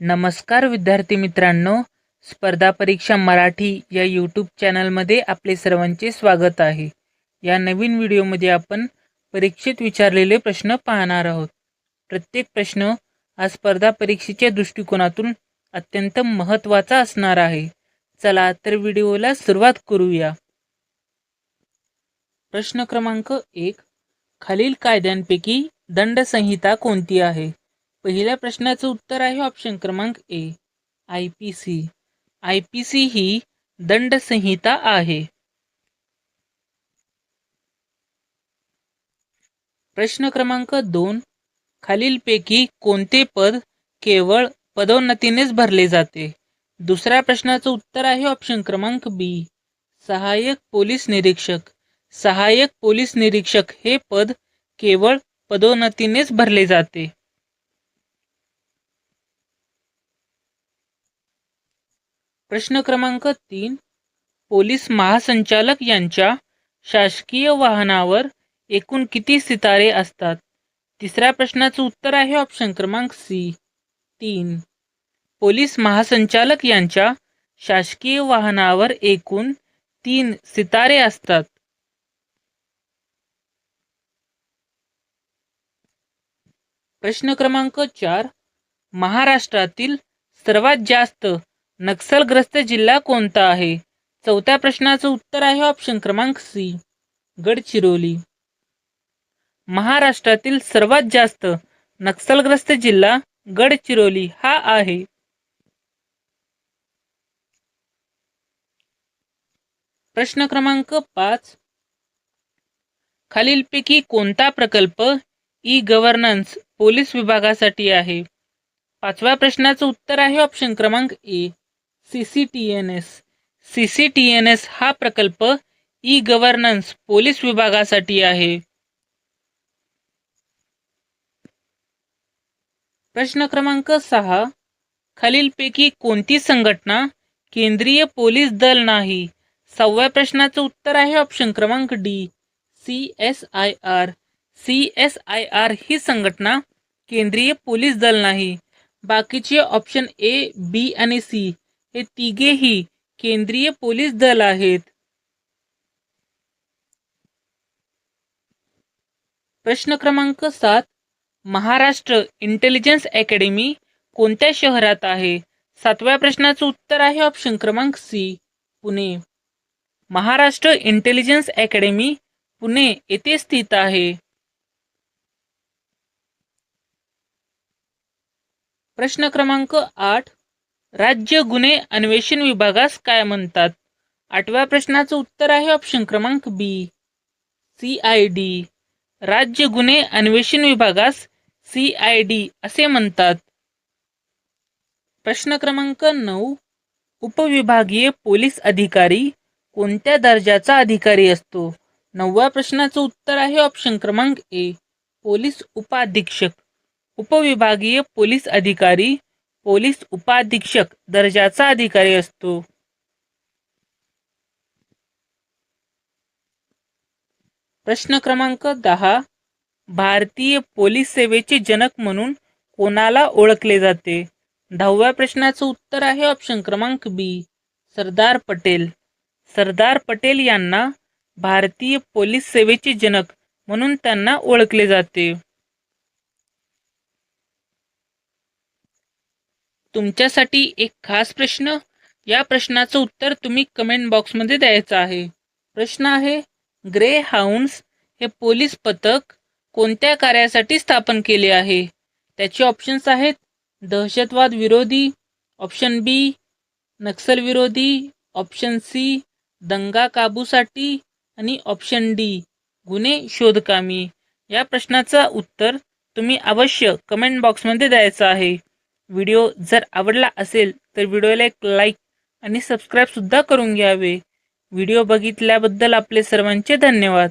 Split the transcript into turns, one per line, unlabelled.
नमस्कार विद्यार्थी मित्रांनो. स्पर्धा परीक्षा मराठी या यूट्यूब चॅनलमध्ये आपले सर्वांचे स्वागत आहे. या नवीन व्हिडिओमध्ये आपण परीक्षेत विचारलेले प्रश्न पाहणार आहोत. प्रत्येक प्रश्न हा स्पर्धा परीक्षेच्या दृष्टिकोनातून अत्यंत महत्त्वाचा असणार आहे. चला तर व्हिडिओला सुरुवात करूया. प्रश्न क्रमांक एक. खालील कायद्यांपैकी दंडसंहिता कोणती आहे? पहिल्या प्रश्नाचं उत्तर आहे ऑप्शन क्रमांक A I P C I P C ही दंडसंहिता आहे. प्रश्न क्रमांक दोन खालीलपैकी कोणते पद केवळ पदोन्नतीनेच भरले जाते? दुसऱ्या प्रश्नाचं उत्तर आहे ऑप्शन क्रमांक बी सहाय्यक पोलीस निरीक्षक. सहाय्यक पोलीस निरीक्षक हे पद केवळ पदोन्नतीनेच भरले जाते. प्रश्न क्रमांक तीन. पोलीस महासंचालक यांच्या शासकीय वाहनावर एकूण किती सितारे असतात? तिसऱ्या प्रश्नाचं उत्तर आहे ऑप्शन क्रमांक सी तीन. पोलीस महासंचालक यांच्या शासकीय वाहनावर एकूण तीन सितारे असतात. प्रश्न क्रमांक चार. महाराष्ट्रातील सर्वात जास्त नक्षलग्रस्त जिल्हा कोणता आहे? चौथ्या प्रश्नाचं उत्तर आहे ऑप्शन क्रमांक सी गडचिरोली. महाराष्ट्रातील सर्वात जास्त नक्षलग्रस्त जिल्हा गडचिरोली हा आहे. प्रश्न क्रमांक पाच. खालीलपैकी कोणता प्रकल्प ई गव्हर्नन्स पोलीस विभागासाठी आहे? पाचव्या प्रश्नाचं उत्तर आहे ऑप्शन क्रमांक A C C T N S C C T N S हा प्रकल्प ई गव्हर्नन्स पोलीस विभागासाठी आहे. प्रश्न क्रमांक सहा. खालीलपैकी कोणती संघटना केंद्रीय पोलीस दल नाही? सहाव्या प्रश्नाचं उत्तर आहे ऑप्शन क्रमांक D C S I R C S I R ही संघटना केंद्रीय पोलीस दल नाही. बाकीचे ऑप्शन ए बी आणि सी हे तिघेही केंद्रीय पोलीस दल आहेत. प्रश्न क्रमांक सात महाराष्ट्र इंटेलिजन्स अकॅडमी कोणत्या शहरात आहे? सातव्या प्रश्नाचं उत्तर आहे ऑप्शन क्रमांक C Pune. Maharashtra intelligence academy Pune येथे स्थित आहे. प्रश्न क्रमांक आठ राज्य गुन्हे अन्वेषण विभागास काय म्हणतात? आठव्या प्रश्नाचं उत्तर आहे ऑप्शन क्रमांक बी सी आय डी राज्य गुन्हे अन्वेषण विभागास सी आय डी असे म्हणतात. प्रश्न क्रमांक नऊ. उपविभागीय पोलीस अधिकारी कोणत्या दर्जाचा अधिकारी असतो? नवव्या प्रश्नाचं उत्तर आहे ऑप्शन क्रमांक ए पोलीस उपाधीक्षक. उपविभागीय पोलीस अधिकारी पोलीस उपाधीक्षक दर्जाचा अधिकारी असतो. प्रश्न क्रमांक दहा. भारतीय पोलीस सेवेचे जनक म्हणून कोणाला ओळखले जाते? दहाव्या प्रश्नाचं उत्तर आहे ऑप्शन क्रमांक बी सरदार पटेल. सरदार पटेल यांना भारतीय पोलीस सेवेचे जनक म्हणून त्यांना ओळखले जाते. तुमच्यासाठी एक खास प्रश्न. या प्रश्नाचं उत्तर तुम्ही कमेंट बॉक्समध्ये द्यायचं आहे. प्रश्न आहे ग्रे हाऊंड्स हे पोलीस पथक कोणत्या कार्यासाठी स्थापन केले आहे? त्याचे ऑप्शन्स आहेत दहशतवाद विरोधी ऑप्शन बी नक्सल विरोधी ऑप्शन सी दंगा काबूसाठी आणि ऑप्शन डी गुन्हे शोधकामी. या प्रश्नाचं उत्तर तुम्ही अवश्य कमेंट बॉक्समध्ये द्यायचं आहे. व्हिडिओ जर आवडला असेल तर व्हिडिओला एक लाईक आणि सबस्क्राईबसुद्धा करून घ्यावे. व्हिडिओ बघितल्याबद्दल आपले सर्वांचे धन्यवाद.